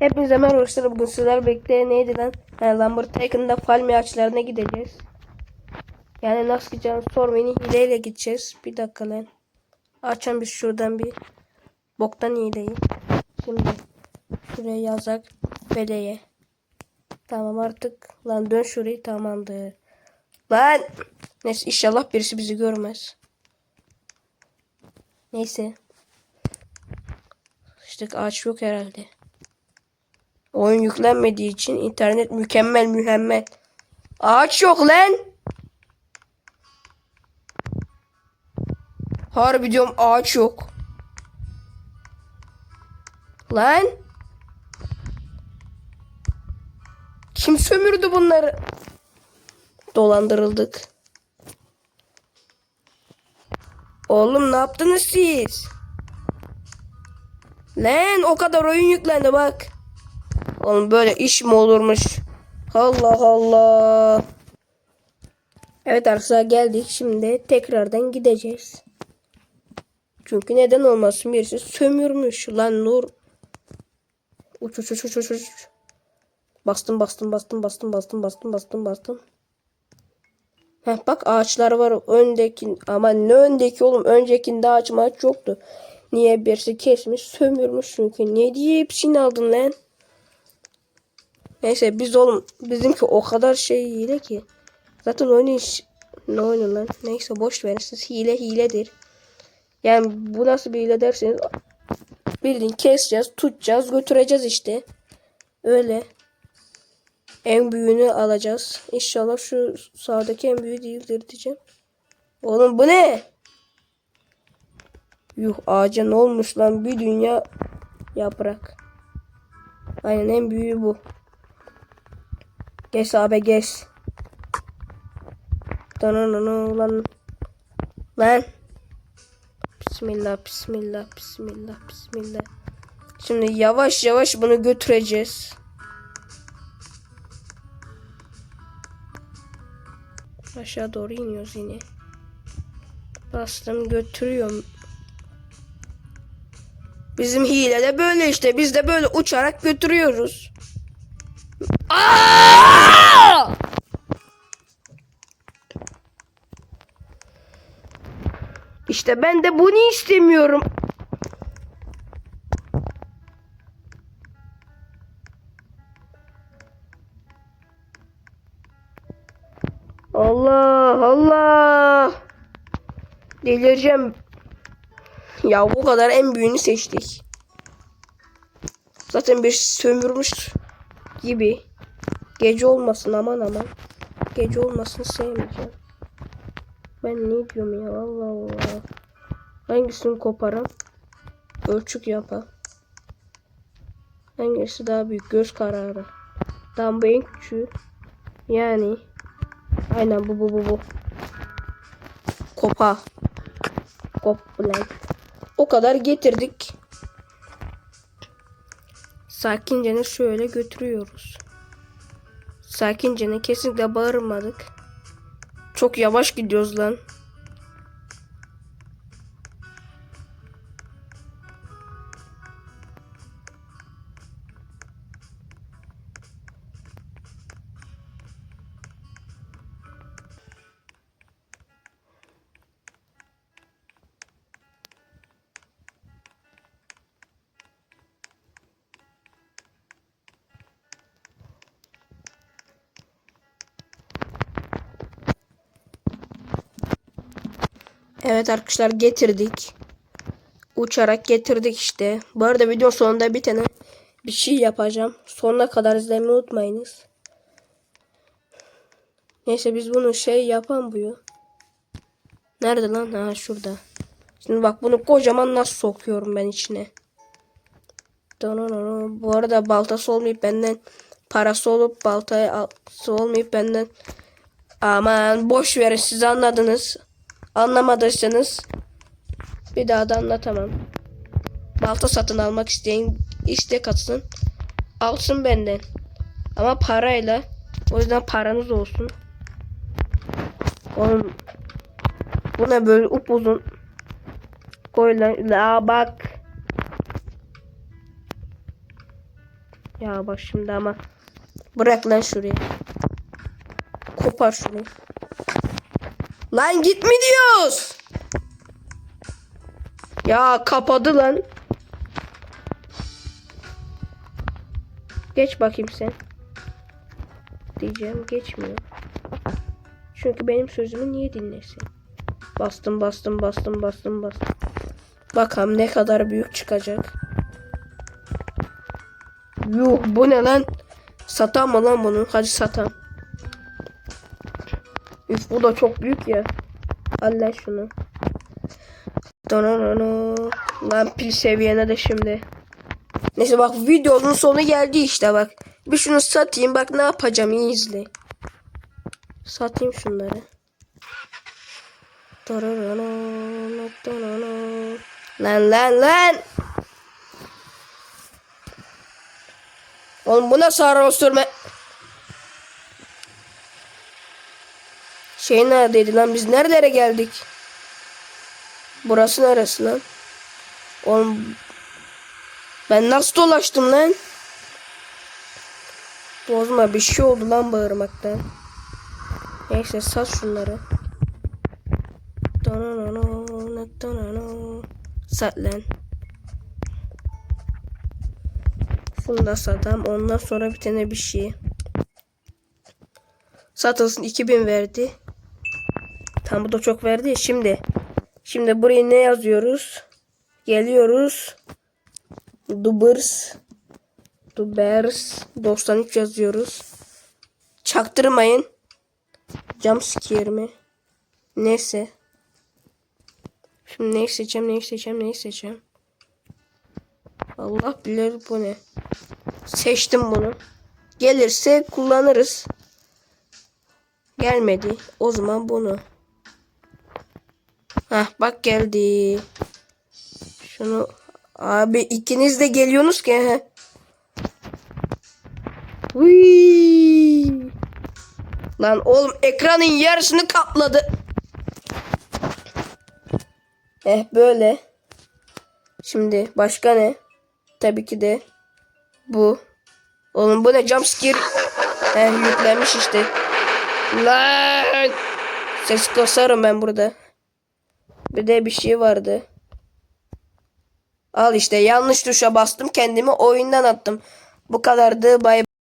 Hepinize merhaba arkadaşlar. Bugün sizler bekleyen neydi lan? Yani Lamborghini'de palmiye ağaçlarına gideceğiz. Yani nasıl gideceğini sormayın. Hileyle gideceğiz. Bir dakika lan. Açalım biz şuradan bir boktan hileyi. Şimdi şuraya yazak. Beleye. Tamam artık. Lan dön şurayı tamamdır. Lan. Neyse inşallah birisi bizi görmez. Neyse. İşte ağaç yok herhalde. Oyun yüklenmediği için internet mükemmel mühemmel. Ağaç yok lan. Harbi diyorum ağaç yok. Lan. Kim sömürdü bunları? Dolandırıldık. Oğlum ne yaptınız siz? Lan o kadar oyun yüklendi bak. Oğlum böyle iş mi olurmuş? Allah Allah. Evet arkadaşlar geldik. Şimdi tekrardan gideceğiz. Çünkü neden olmasın birisi sömürmüş. Lan Nur. Uç uç uç uç uç. Bastım bastım bastım bastım bastım bastım bastım bastım. Heh, bak ağaçlar var öndeki ama ne öndeki oğlum öncekinde ağaç maç yoktu. Niye birisi kesmiş sömürmüş çünkü. Ne diye hepsini aldın lan? Neyse biz oğlum bizimki o kadar şey hile ki. Zaten oyun iş ne oyunu lan? Neyse boş verin siz hile hiledir. Yani bu nasıl bir hile derseniz bildiğin keseceğiz, tutacağız, götüreceğiz işte. Öyle. En büyüğünü alacağız. İnşallah şu sağdaki en büyüğü değildir diyeceğim. Oğlum bu ne? Yuh ağaca ne olmuş lan? Bir dünya yaprak. Aynen en büyüğü bu. Geç abi geç. Dananana lan. Lan. Bismillah bismillah bismillah bismillah. Şimdi yavaş yavaş bunu götüreceğiz. Aşağı doğru iniyoruz yine. Bastım götürüyorum. Bizim hile de böyle işte. Biz de böyle uçarak götürüyoruz. Aa! İşte ben de bunu istemiyorum. Allah Allah. Delireceğim. Ya bu kadar en büyüğünü seçtik. Zaten bir sömürmüş gibi. Gece olmasın aman aman. Gece olmasın sevmeyeceğim. Ben ne diyorum ya Allah Allah. Hangisini koparım? Ölçük yapalım. Hangisi daha büyük? Göz kararı. Tam bu en küçüğü. Yani. Aynen bu bu bu bu. Kopa. Kop lan. O kadar getirdik. Sakincene şöyle götürüyoruz. Sakincene kesinlikle bağırmadık. Çok yavaş gidiyoruz lan. Evet arkadaşlar getirdik. Uçarak getirdik işte. Bu arada video sonunda bir tane bir şey yapacağım. Sonuna kadar izlemeyi unutmayınız. Neyse biz bunu şey yapan bu. Nerede lan? Ha şurada. Şimdi bak bunu kocaman nasıl sokuyorum ben içine. Bu arada baltası olmayıp benden parası olup baltası olmayıp benden aman boş verin siz anladınız. Anlamadıysanız bir daha da anlatamam. Balta satın almak isteyen işte katsın. Alsın benden. Ama parayla. O yüzden paranız olsun. Oğlum bu ne böyle upuzun. Koy lan. La bak. Ya bak şimdi ama. Bırak lan şurayı. Kopar şurayı. Lan git mi diyoruz? Ya kapadı lan. Geç bakayım sen. Diyeceğim geçmiyor. Çünkü benim sözümü niye dinlesin? Bastım bastım bastım bastım bastım. Bakalım ne kadar büyük çıkacak. Yuh bu ne lan? Satan mı lan bunu? Hadi satan. Üf bu da çok büyük ya. Al lan şunu. Donanano. Lan pil seviyene de şimdi. Neyse bak videonun sonu geldi işte bak. Bir şunu satayım bak ne yapacağım iyi izle. Satayım şunları. Lan lan lan. Oğlum bu nasıl araba sürme? Şey neredeydi lan biz nerelere geldik? Burası neresi lan? Oğlum ben nasıl dolaştım lan? Bozma bir şey oldu lan bağırmaktan. Neyse sat şunları. Sat lan. Şunu da satam. Ondan sonra bir tane bir şey. Satılsın 2000 verdi. Tam bu da çok verdi. Şimdi. Şimdi buraya ne yazıyoruz? Geliyoruz. Dubers. Dubers. 93 yazıyoruz. Çaktırmayın. Jumpscare mi? Neyse. Şimdi neyi seçeceğim, neyi seçeceğim, neyi seçeceğim. Allah bilir bu ne. Seçtim bunu. Gelirse kullanırız. Gelmedi. O zaman bunu. Hah bak geldi. Şunu abi ikiniz de geliyorsunuz ki. Hıy. Lan oğlum ekranın yarısını kapladı. Eh böyle. Şimdi başka ne? Tabii ki de bu. Oğlum bu ne jumpscare? Eh yüklenmiş işte. Lan! Ses kasarım ben burada. Bir de bir şey vardı. Al işte yanlış tuşa bastım kendimi oyundan attım. Bu kadardı bay